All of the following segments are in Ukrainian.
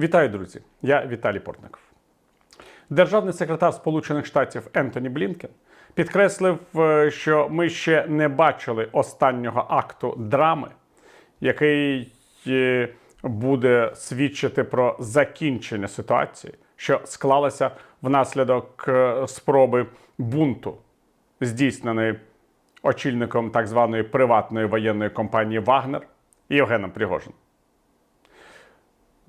Вітаю, друзі! Я Віталій Портников. Державний секретар Сполучених Штатів Ентоні Блінкен підкреслив, е, що ми ще не бачили останнього акту драми, який е, буде свідчити про закінчення ситуації, що склалася внаслідок е, спроби бунту, здійсненої очільником так званої приватної воєнної компанії Вагнер Євгеном Пригожиним.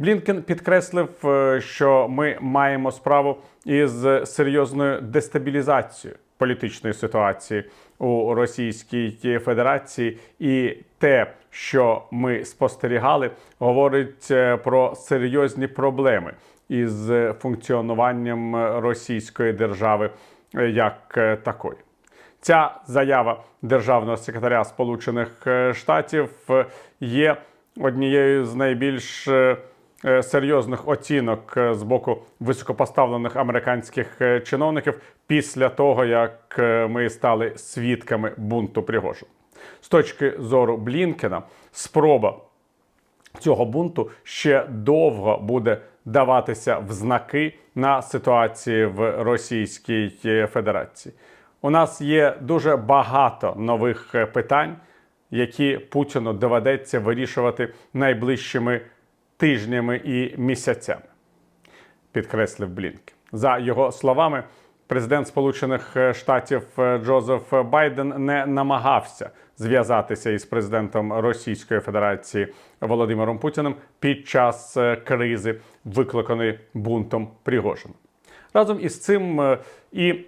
Блінкен підкреслив, е, що ми маємо справу із серйозною дестабілізацією політичної ситуації у Російській Федерації, і те, що ми спостерігали, говорить е, про серйозні проблеми із функціонуванням російської держави е, як такої. Ця заява державного секретаря Сполучених Штатів є однією з найбільш серйозних оцінок е, з боку високопоставлених американських е, чиновників після того, як е, ми стали свідками бунту Пригожина. З точки зору Блінкена, спроба цього бунту ще довго буде даватися в знаки на ситуації в Російській Федерації. У нас є дуже багато нових е, питань, які Путіну доведеться вирішувати найближчими тижнями і місяцями підкреслив Блінкен. За його словами, президент Сполучених Штатів е, Джозеф Байден не намагався зв'язатися із президентом Російської Федерації Володимиром Путіним під час е, кризи, викликаної бунтом Пригожина. Разом із цим е, і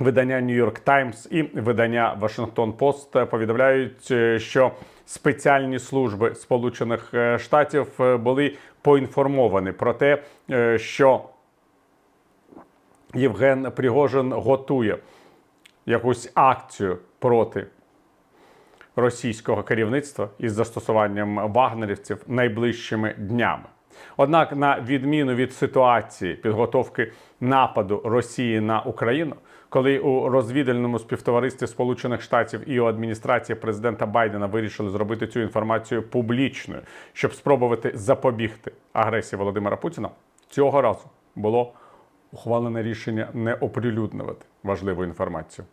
Видання New York Times і видання Washington Post повідомляють, е, що спеціальні служби Сполучених е, Штатів е, були поінформовані про те, е, що Євген Пригожин готує якусь акцію проти російського керівництва із застосуванням вагнерівців найближчими днями. Однак, на відміну від ситуації підготовки нападу Росії на Україну, коли у розвідувальному співтоваристві Сполучених Штатів і у адміністрації президента Байдена вирішили зробити цю інформацію публічною, щоб спробувати запобігти агресії Володимира Путіна, цього разу було ухвалене рішення не оприлюднювати важливу інформацію.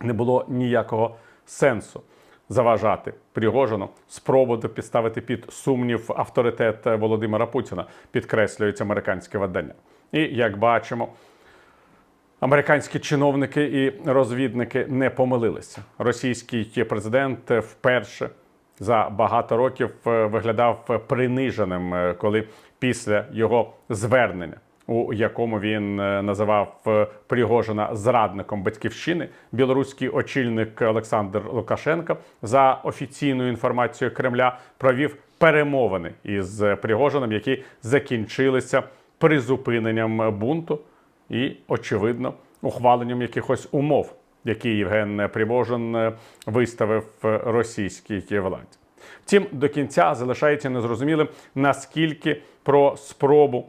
Не було ніякого сенсу заважати Пригожину, спробувати підставити під сумнів авторитет Володимира Путіна, підкреслюють американське видання. І як бачимо, американські чиновники і розвідники не помилилися. Російський президент вперше за багато років е, виглядав приниженим, е, коли після його звернення, у якому він е, називав е, Пригожина зрадником батьківщини, білоруський очільник Олександр Лукашенко за офіційною інформацією Кремля провів перемовини із Пригожином, які закінчилися призупиненням бунту і, очевидно, ухваленням якихось умов, які Євген Пригожин е, виставив російській владі. Втім, до кінця залишається незрозумілим, наскільки про спробу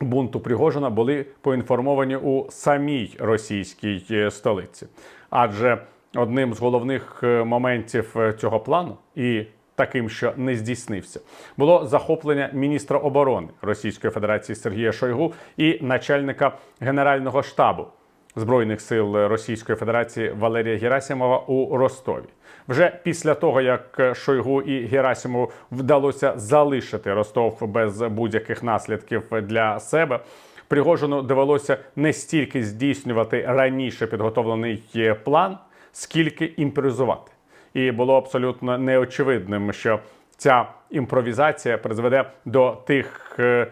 бунту Пригожина були поінформовані у самій російській е, столиці. Адже одним з головних е, моментів е, цього плану і таким, що не здійснився, було захоплення міністра оборони Російської Федерації Сергія Шойгу і начальника Генерального штабу Збройних сил Російської Федерації Валерія Герасимова у Ростові. Вже після того, як Шойгу і Герасимову вдалося залишити Ростов без будь-яких наслідків для себе. Пригожину довелося не стільки здійснювати раніше підготовлений план, скільки імпровізувати. І було абсолютно неочевидним, що ця імпровізація призведе до тих е,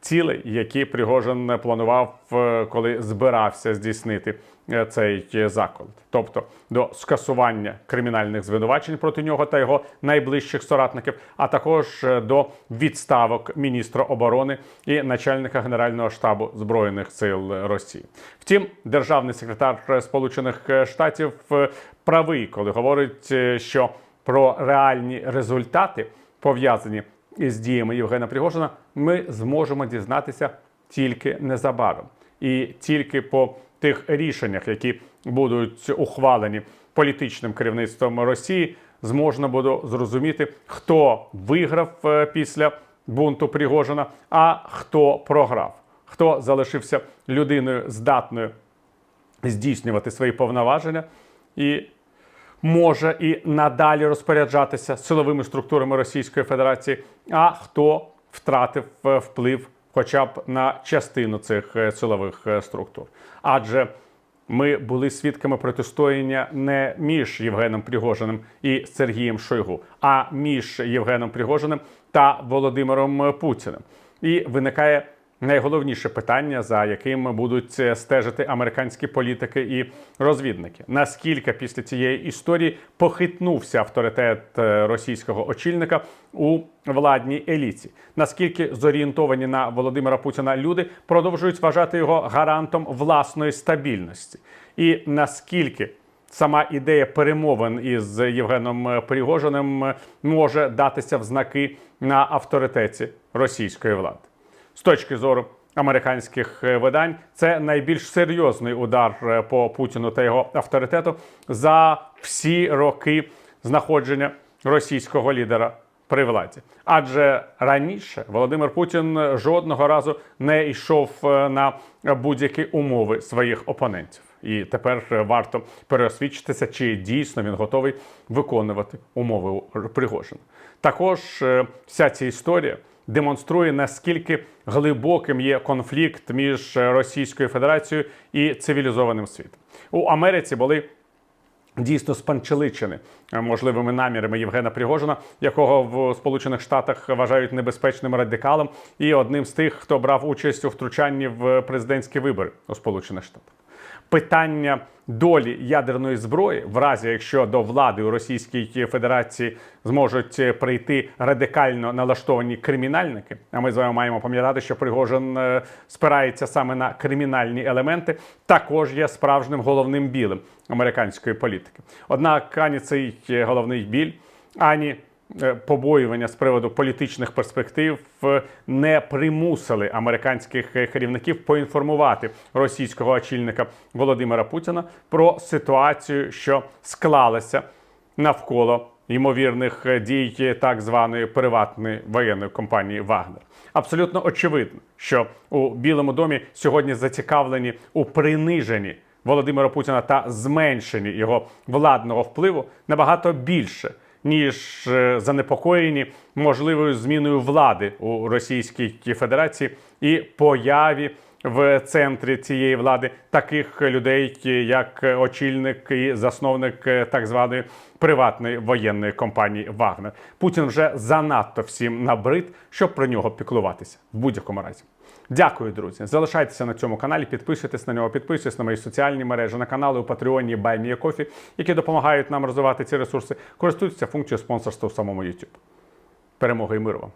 цілей, які Пригожин планував, е, коли збирався здійснити е, цей заколот, тобто до скасування кримінальних звинувачень проти нього та його найближчих соратників, а також е, до відставок міністра оборони і начальника генерального штабу збройних сил Росії. Втім, державний секретар Сполучених Штатів е, правий, коли говорить, е, що про реальні результати пов'язані із діями Євгена Пригожина, ми зможемо дізнатися тільки незабаром, і тільки по тих рішеннях, які будуть ухвалені політичним керівництвом Росії, зможна буде зрозуміти, хто виграв е, після бунту Пригожина, а хто програв, хто залишився людиною здатною здійснювати свої повноваження і може і надалі розпоряджатися силовими структурами Російської Федерації, а хто втратив е, вплив хоча б на частину цих е, силових е, структур. Адже ми були свідками протистояння не між Євгеном Пригожиним і Сергієм Шойгу, а між Євгеном Пригожиним та Володимиром Путіним. І виникає найголовніше питання, за яким будуть е, стежити американські політики і розвідники. Наскільки після цієї історії похитнувся авторитет е, російського очільника у владній еліті? Наскільки зорієнтовані на Володимира Путіна люди продовжують вважати його гарантом власної стабільності? І наскільки сама ідея перемовин із Євгеном Пригожиним може датися в знаки на авторитеті російської влади? З точки зору американських е, видань, це найбільш серйозний удар е, по Путіну та його авторитету за всі роки знаходження російського лідера при владі. Адже раніше Володимир Путін жодного разу не йшов е, на будь-які умови своїх опонентів. І тепер варто переосвідчитися, чи дійсно він готовий виконувати умови Пригожина. Також вся ця історія демонструє наскільки глибоким є конфлікт між Російською Федерацією і цивілізованим світом. У Америці були дійсно спанчеличені е, можливими намірами Євгена Пригожина, якого в Сполучених Штатах вважають небезпечним радикалом, і одним з тих, хто брав участь у втручанні в президентські вибори у Сполучених Штатах. Питання долі ядерної зброї, в разі якщо до влади у Російській Федерації зможуть прийти радикально налаштовані кримінальники. А ми з вами маємо пам'ятати, що Пригожин е, спирається саме на кримінальні елементи, також є справжнім головним білим американської політики. Однак ані цей головний біль, ані е, побоювання з приводу політичних перспектив е, не примусили американських е, керівників поінформувати російського очільника Володимира Путіна про ситуацію, що склалася навколо ймовірних е, дій так званої приватної воєнної компанії Вагнер. Абсолютно очевидно, що у Білому домі сьогодні зацікавлені у приниженні Володимира Путіна та зменшенні його владного впливу набагато більше. Ніж е, занепокоєні можливою зміною влади у Російській Федерації і появі в центрі цієї влади таких людей, як очільник і засновник е, так званої приватної воєнної компанії Вагнер. Путін вже занадто всім набрид, щоб про нього піклуватися в будь-якому разі. Дякую, друзі. Залишайтеся на цьому каналі, підпишитесь на нього, підписуйтесь на мої соціальні мережі, на канали у Патреоні BuyMeACoffee, які допомагають нам розвивати ці ресурси. Користуйтеся функцією спонсорства у самому YouTube. Перемоги і миру вам!